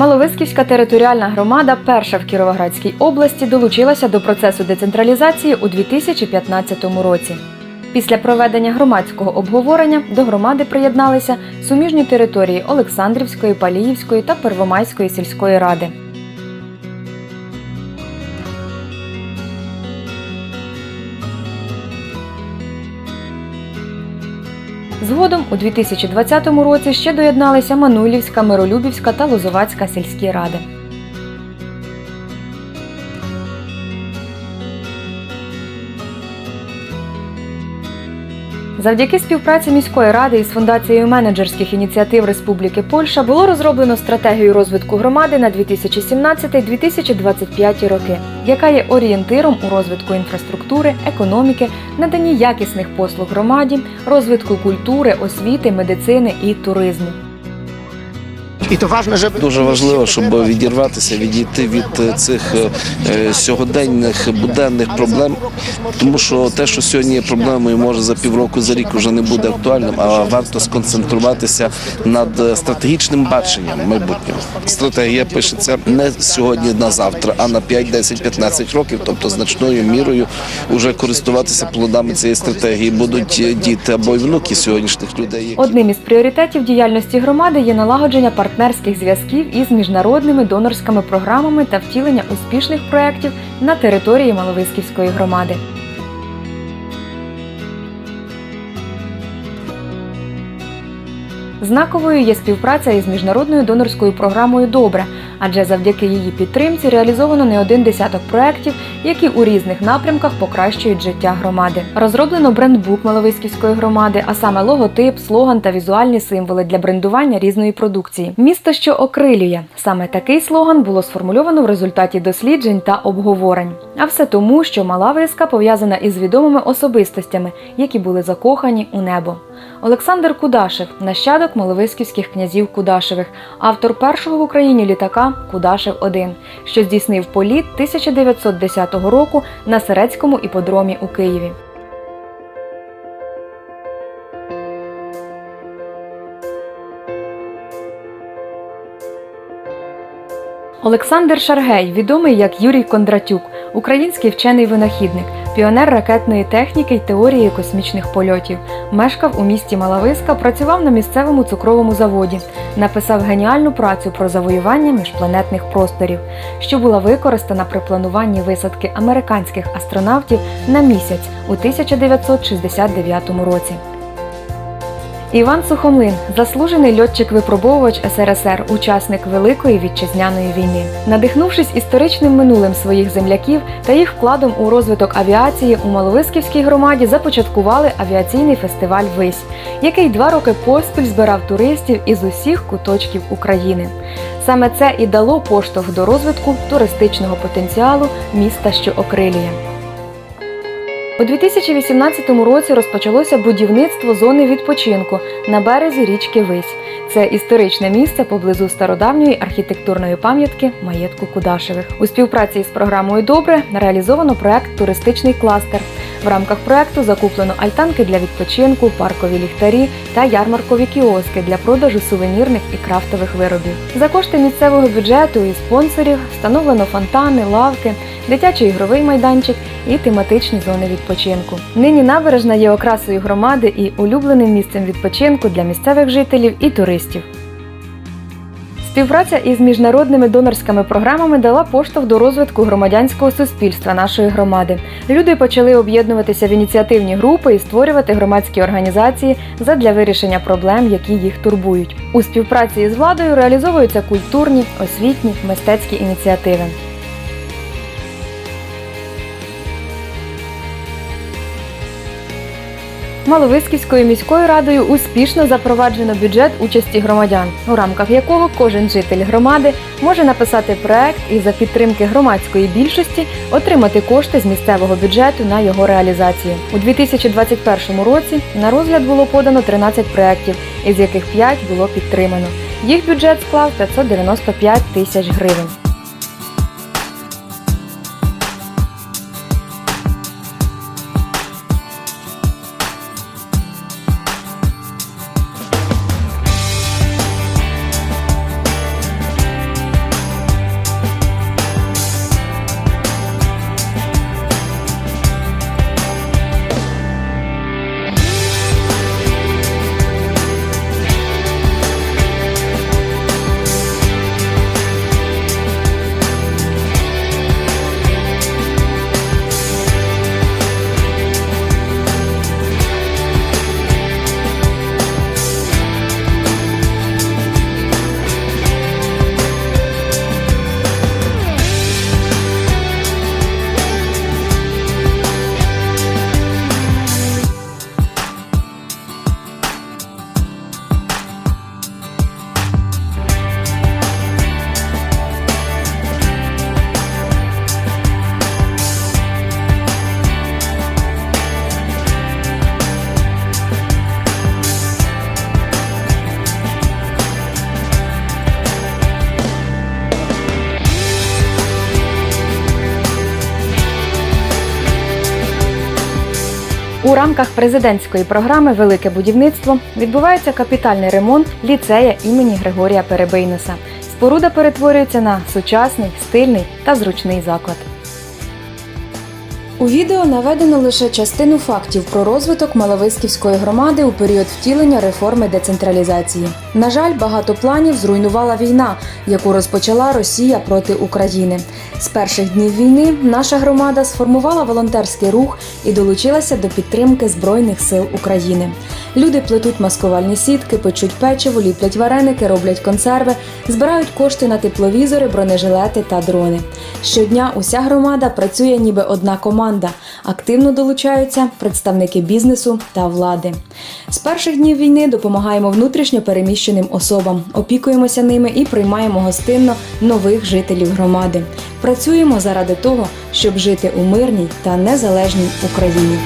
Маловисківська територіальна громада, перша в Кіровоградській області, долучилася до процесу децентралізації у 2015 році. Після проведення громадського обговорення до громади приєдналися суміжні території Олександрівської, Паліївської та Первомайської сільської ради. Згодом у 2020 році ще доєдналися Мануйлівська, Миролюбівська та Лозовацька сільські ради. Завдяки співпраці міської ради із фундацією менеджерських ініціатив Республіки Польща було розроблено стратегію розвитку громади на 2017-2025 роки, яка є орієнтиром у розвитку інфраструктури, економіки, наданні якісних послуг громаді, розвитку культури, освіти, медицини і туризму. І то важливо, щоб Дуже важливо, щоб відірватися, відійти від е, цих е, е, сьогоденних буденних проблем, тому що те, що сьогодні є проблемою, може за півроку, за рік вже не буде актуальним, а варто сконцентруватися над стратегічним баченням майбутнього. Стратегія пишеться не сьогодні на завтра, а на 5, 10, 15 років, тобто значною мірою вже користуватися плодами цієї стратегії будуть діти або й внуки сьогоднішніх людей. Одним із пріоритетів діяльності громади є налагодження партнерських зв'язків із міжнародними донорськими програмами та втілення успішних проєктів на території Маловисківської громади. Знаковою є співпраця із міжнародною донорською програмою Добре, адже завдяки її підтримці реалізовано не один десяток проєктів, які у різних напрямках покращують життя громади. Розроблено брендбук Маловиськівської громади, а саме логотип, слоган та візуальні символи для брендування різної продукції. Місто, що окрилює. Саме такий слоган було сформульовано в результаті досліджень та обговорень. А все тому, що Мала Виска пов'язана із відомими особистостями, які були закохані у небо. Олександр Кудашев, нащадок маловиськівських князів Кудашевих, автор першого в Україні літака Кудашев 1 що здійснив політ 1910 року на Серецькому іподромі у Києві. Олександр Шаргей, відомий як Юрій Кондратюк, український вчений винахідник, піонер ракетної техніки й теорії космічних польотів. Мешкав у місті Малависка, працював на місцевому цукровому заводі, написав геніальну працю про завоювання міжпланетних просторів, що була використана при плануванні висадки американських астронавтів на місяць у 1969 році. Іван Сухомлин заслужений льотчик-випробовувач СРСР, учасник Великої вітчизняної війни. Надихнувшись історичним минулим своїх земляків та їх вкладом у розвиток авіації у Маловисківській громаді започаткували авіаційний фестиваль Вись, який два роки поспіль збирав туристів із усіх куточків України. Саме це і дало поштовх до розвитку туристичного потенціалу міста, що окрилює. У 2018 році розпочалося будівництво зони відпочинку на березі річки Вись. Це історичне місце поблизу стародавньої архітектурної пам'ятки маєтку Кудашевих. У співпраці із програмою Добре реалізовано проект Туристичний кластер. В рамках проекту закуплено альтанки для відпочинку, паркові ліхтарі та ярмаркові кіоски для продажу сувенірних і крафтових виробів. За кошти місцевого бюджету і спонсорів встановлено фонтани, лавки, дитячий ігровий майданчик і тематичні зони відпочинку. Нині набережна є окрасою громади і улюбленим місцем відпочинку для місцевих жителів і туристів. Співпраця із міжнародними донорськими програмами дала поштовх до розвитку громадянського суспільства нашої громади. Люди почали об'єднуватися в ініціативні групи і створювати громадські організації задля вирішення проблем, які їх турбують. У співпраці із владою реалізовуються культурні, освітні, мистецькі ініціативи. Маловисківською міською радою успішно запроваджено бюджет участі громадян, у рамках якого кожен житель громади може написати проект і за підтримки громадської більшості отримати кошти з місцевого бюджету на його реалізацію. У 2021 році на розгляд було подано 13 проєктів, із яких 5 було підтримано. Їх бюджет склав 595 тисяч гривень. У рамках президентської програми Велике будівництво відбувається капітальний ремонт ліцея імені Григорія Перебийноса. Споруда перетворюється на сучасний, стильний та зручний заклад. У відео наведено лише частину фактів про розвиток Маловиськівської громади у період втілення реформи децентралізації. На жаль, багато планів зруйнувала війна, яку розпочала Росія проти України. З перших днів війни наша громада сформувала волонтерський рух і долучилася до підтримки Збройних сил України. Люди плетуть маскувальні сітки, печуть печиво, ліплять вареники, роблять консерви, збирають кошти на тепловізори, бронежилети та дрони. Щодня уся громада працює ніби одна команда. Активно долучаються представники бізнесу та влади. З перших днів війни допомагаємо внутрішньо переміщеним особам, опікуємося ними і приймаємо гостинно нових жителів громади. Працюємо заради того, щоб жити у мирній та незалежній Україні.